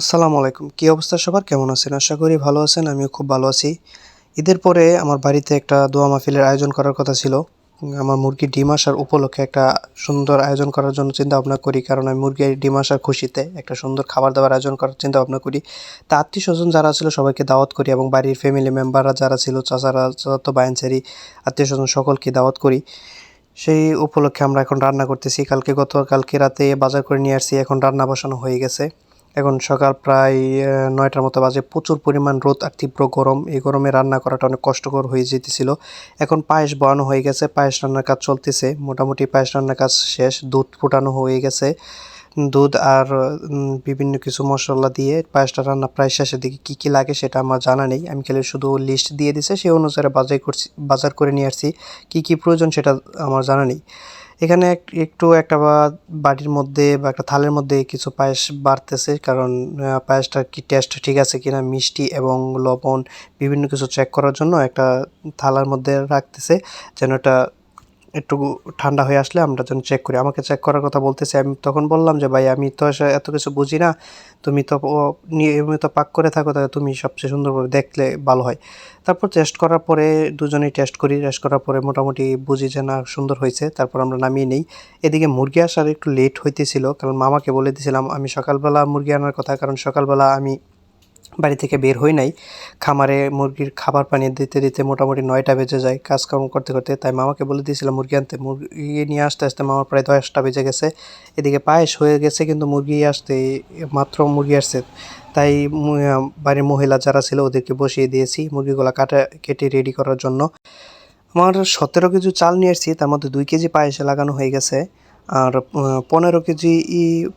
আসসালামু আলাইকুম। কী অবস্থা সবার? কেমন আছেন? আশা করি ভালো আছেন, আমিও খুব ভালো আছি। ঈদের পরে আমার বাড়িতে একটা দোয়া মাহফিলের আয়োজন করার কথা ছিল। আমার মুরগির ডিম আসার উপলক্ষে একটা সুন্দর আয়োজন করার জন্য চিন্তা ভাবনা করি, কারণ আমি মুরগির ডিম আসার খুশিতে একটা সুন্দর খাবার দাবার আয়োজন করার চিন্তা ভাবনা করি। তা আত্মীয় স্বজন যারা ছিল সবাইকে দাওয়াত করি এবং বাড়ির ফ্যামিলি মেম্বাররা যারা ছিল, চাচারা, চাচাতো বায়নচারি আত্মীয় স্বজন সকলকে দাওয়াত করি। সেই উপলক্ষে আমরা এখন রান্না করতেছি। কালকে গত কালকে রাতে বাজার করে নিয়ে আসছি, এখন রান্না বসানো হয়ে গেছে। এখন সকাল প্রায় নয়টার মতো বাজে। প্রচুর পরিমাণ রোদ আর তীব্র গরম। এই গরমে রান্না করাটা অনেক কষ্টকর হয়ে যেতেছিল। এখন পায়েস বানানো হয়ে গেছে। পায়েস রান্নার কাজ চলতেছে। মোটামুটি পায়েস রান্নার কাজ শেষ। দুধ ফুটানো হয়ে গেছে। দুধ আর বিভিন্ন কিছু মশলা দিয়ে পায়েসটা রান্না প্রায় শেষের দিকে কী কী লাগে সেটা আমার জানা নেই। আমি খালি শুধু লিস্ট দিয়ে দিছে। সেই অনুসারে বাজার করছি, বাজার করে নিয়ে আসছি। কী কী প্রয়োজন সেটা আমার জানা নেই। এখানে এক- একটু একটা বাটির মধ্যে বা একটা থালের মধ্যে কিছু পায়েস বাড়তেছে, কারণ পায়েসটার কি টেস্ট ঠিক আছে কিনা, মিষ্টি এবং লবণ, বিভিন্ন কিছু চেক করার জন্য একটা থালার মধ্যে রাখতেছে, যেন এটা একটু ঠান্ডা হয়ে আসলে আমরা যেন চেক করি। আমাকে চেক করার কথা বলতেছে, আমি তখন বললাম যে, ভাই, আমি তো এত কিছু বুঝি না। তুমি তো নিয়মিত পাক করে থাকো, তাহলে তুমি সবচেয়ে সুন্দরভাবে দেখলে ভালো হয়। তারপর টেস্ট করার পরে দুজনেই টেস্ট করি। টেস্ট করার পরে মোটামুটি বুঝি যে, না, সুন্দর হয়েছে। তারপর আমরা নামিয়ে নিই। এদিকে মুরগি আসার একটু লেট হইতেছিল, কারণ মামাকে বলে দিয়েছিলাম আমি সকালবেলা মুরগি আনার কথা, কারণ সকালবেলা আমি বাড়ি থেকে বের হই নাই। খামারে মুরগির খাবার পানি দিতে দিতে মোটামুটি নয়টা বেজে যায়। কাজকর্ম করতে করতে তাই মামাকে বলে দিয়েছিলাম, মুরগি আনতে। মুরগি নিয়ে আসতে আসতে মামার প্রায় দশটা বেজে গেছে। এদিকে পায়েস হয়ে গেছে, কিন্তু মুরগি আসতে মাত্র মুরগি আসছে। তাই বাড়ির মহিলা যারা ছিল ওদেরকে বসিয়ে দিয়েছি মুরগিগুলো কাটা, কেটে রেডি করার জন্য। আমার সতেরো কেজি চাল নিয়ে এসেছি তার মধ্যে দুই কেজি পায়েসে লাগানো হয়ে গেছে। আর পনেরো কেজি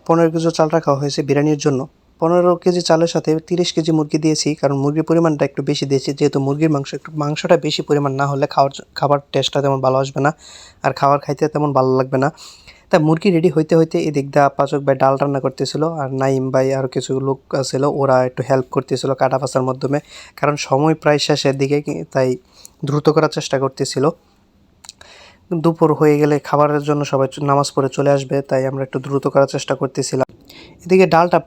পনেরো কেজি চাল রাখা হয়েছে বিরিয়ানির জন্য। পনেরো কেজি চালের সাথে তিরিশ কেজি মুরগি দিয়েছি, কারণ মুরগির পরিমাণটা একটু বেশি দিয়েছি। যেহেতু মুরগির মাংস একটু, মাংসটা বেশি পরিমাণ না হলে খাওয়ার খাবার টেস্টটা তেমন ভালো আসবে না, আর খাবার খাইতে তেমন ভালো লাগবে না। তা মুরগি রেডি হইতে হইতে এদিক দা পাচক ভাই ডাল রান্না করতেছিল, আর নাইম ভাই আর কিছু লোক ছিল ওরা একটু হেল্প করতেছিল কাটা ফাঁসার মাধ্যমে, কারণ সময় প্রায় শেষের দিকে তাই দ্রুত করার চেষ্টা করতেছিল। দুপুর হয়ে গেলে খাবারের জন্য সবাই নামাজ পড়ে চলে আসবে, তাই আমরা একটু দ্রুত করার চেষ্টা করতেছিলাম। এদিকে ডালটা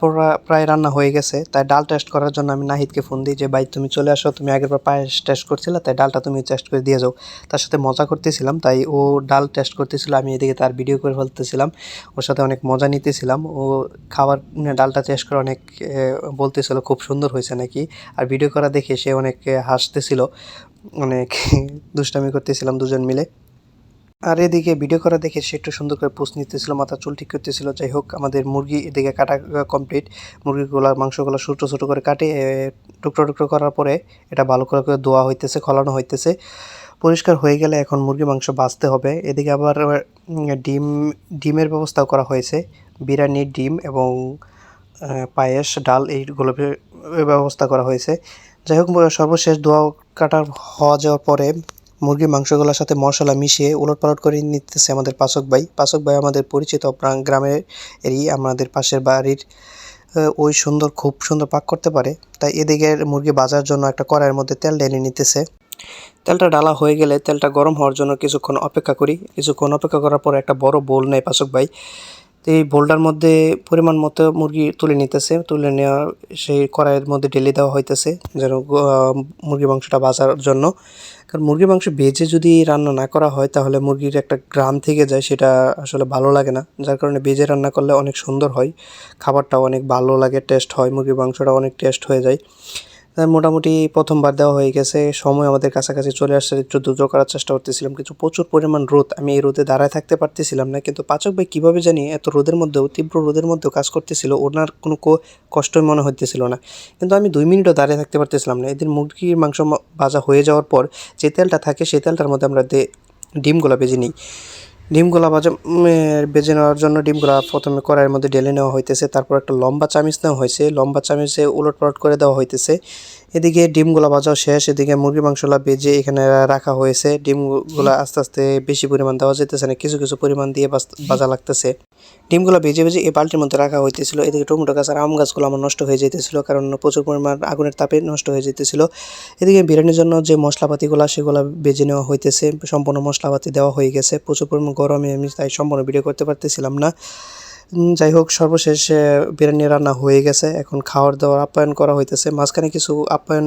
প্রায় রান্না হয়ে গেছে, তাই ডাল টেস্ট করার জন্য আমি নাহিদকে ফোন দিই যে, ভাই, তুমি চলে আসো, তুমি আগের বার পায়েস টেস্ট করছিলে, তাই ডালটা তুমি টেস্ট করে দিয়ে যাও। তার সাথে মজা করতেছিলাম, তাই ও ডাল টেস্ট করতেছিল, আমি এদিকে তার ভিডিও করে ফেলতেছিলাম। ওর সাথে অনেক মজা নিতেছিলাম। ও খাবার ডালটা টেস্ট করে অনেক বলতেছিল, খুব সুন্দর হয়েছে নাকি? আর ভিডিও করা দেখে সে অনেক হাসতেছিল। অনেক দুষ্টামি করতেছিলাম দুজন মিলে। আর এদিকে ভিডিও করা দেখে সে একটু সুন্দর করে পোস্ট নিতেছিল মাথা চুল ঠিক করতেছিল। যাই হোক, আমাদের মুরগি এদিকে কাটা কমপ্লিট মুরগিগুলো মাংসগুলো ছোটো ছোটো করে কাটে টুকরো টুকরো করার পরে এটা ভালো করে করে ধোয়া হইতেছে, খলানো হইতেছে। পরিষ্কার হয়ে গেলে এখন মুরগি মাংস বাঁচতে হবে। এদিকে আবার ডিম, ডিমের ব্যবস্থাও করা হয়েছে। বিরিয়ানি, ডিম এবং পায়েস, ডাল এইগুলো ব্যবস্থা করা হয়েছে। যাই হোক সর্বশেষ দোয়া কাটার হওয়া যাওয়ার পরে মুরগির মাংসগুলোর সাথে মশলা মিশিয়ে উলট পালট করে নিতেছে আমাদের পাচক ভাই। পাচক ভাই আমাদের পরিচিত প্রাং গ্রামের এরই আমাদের পাশের বাড়ির ওই সুন্দর, খুব সুন্দর পাক করতে পারে। তাই এদিকে মুরগি বাজার জন্য একটা কড়াইয়ের মধ্যে তেল ঢেলে নিতেছে। তেলটা ডালা হয়ে গেলে তেলটা গরম হওয়ার জন্য কিছুক্ষণ অপেক্ষা করি। কিছুক্ষণ অপেক্ষা করার পর একটা বড় বোল নেয় পাচক ভাই। তো এই বোলটার মধ্যে পরিমাণ মতো মুরগি তুলে নিতেছে। তুলে নেওয়া, সেই কড়াইয়ের মধ্যে ঢেলে দেওয়া হইতেছে যেন মুরগি মাংসটা ভাজার জন্য। কারণ মুরগির মাংস ভেজে যদি রান্না না করা হয়, তাহলে মুরগির একটা গ্রাম থেকে যায়, সেটা আসলে ভালো লাগে না। যার কারণে ভেজে রান্না করলে অনেক সুন্দর হয়। খাবারটাও অনেক ভালো লাগে, টেস্ট হয়, মুরগির মাংসটা অনেক টেস্ট হয়ে যায়। মোটামুটি প্রথমবার দেওয়া হয়ে গেছে। সময় আমাদের কাছাকাছি চলে আসছে, একটু দ্রুত করার চেষ্টা করতেছিলাম। কিছু প্রচুর পরিমাণ রোদ, আমি এই রোদে দাঁড়ায় থাকতে পারতেছিলাম না। কিন্তু পাচক ভাই কীভাবে জানি এত রোদের মধ্যেও, তীব্র রোদের মধ্যেও কাজ করতেছিল, ওনার কোনো কষ্টই মনে হইতেছিল না। কিন্তু আমি দুই মিনিটও দাঁড়িয়ে থাকতে পারতেছিলাম না। এদিন মুরগির মাংস ভাজা হয়ে যাওয়ার পর যে তেলটা থাকে, সেই তেলটার মধ্যে আমরা ডিমগুলো ভেজে নিই। ডিমগুলা ভাজা বেজে নেওয়ার জন্য ডিমগুলা প্রথমে কড়াইয়ের মধ্যে ঢেলে নেওয়া হইতেছে। তারপর একটা লম্বা চামিচ নেওয়া হয়েছে। লম্বা চামিচে উলট পালট করে দেওয়া হইতেছে। এদিকে ডিমগুলা ভাজাও শেষ, এদিকে মুরগি মাংসগুলা ভেজে এখানে রাখা হয়েছে। ডিমগুলা আস্তে আস্তে বেশি পরিমাণ দেওয়া যেতেছে না, কিছু কিছু পরিমাণ দিয়ে বাজ- ভাজা লাগতেছে। ডিমগুলো ভেজে ভেজে এই বালতির মধ্যে রাখা হইতেছিল। এদিকে টমেটো গাছ আর আম গাছগুলো আমার নষ্ট হয়ে যেতেছিল কারণ প্রচুর পরিমাণ আগুনের তাপে নষ্ট হয়ে যেতেছিল এদিকে বিরিয়ানির জন্য যে মশলাপাতিগুলো সেগুলো বেজে নেওয়া হইতেছে, সম্পূর্ণ মশলাপাতি দেওয়া হয়ে গেছে। প্রচুর পরিমাণ গরমে আমি তাই সম্পূর্ণ ভিডিও করতে পারতেছিলাম না। যাই হোক, সর্বশেষ বিরিয়ানি রান্না হয়ে গেছে। এখন খাওয়ার দাওয়ার আপ্যায়ন করা হইতেছে। মাঝখানে কিছু আপ্যায়ন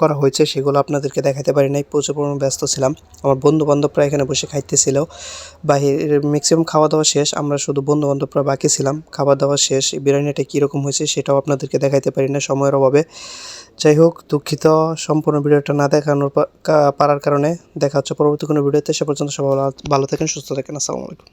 করা হয়েছে, সেগুলো আপনাদেরকে দেখাতে পারি নাই। প্রচুর পরিমাণে ব্যস্ত ছিলাম। আমার বন্ধু বান্ধবরা এখানে বসে খাইতেছিল। বাহির ম্যাক্সিমাম খাওয়া দাওয়া শেষ, আমরা শুধু বন্ধু বান্ধবরা বাকি ছিলাম। খাওয়া দাওয়া শেষ বিরিয়ানিটা কীরকম হয়েছে সেটাও আপনাদেরকে দেখাইতে পারি না সময়ের অভাবে। যাই হোক, দুঃখিত সম্পূর্ণ ভিডিওটা না দেখানোর পারার কারণে। দেখা হচ্ছে পরবর্তী কোনো ভিডিওতে। সে পর্যন্ত সবাই ভালো থাকেন, সুস্থ থাকেন। আসসালামু আলাইকুম।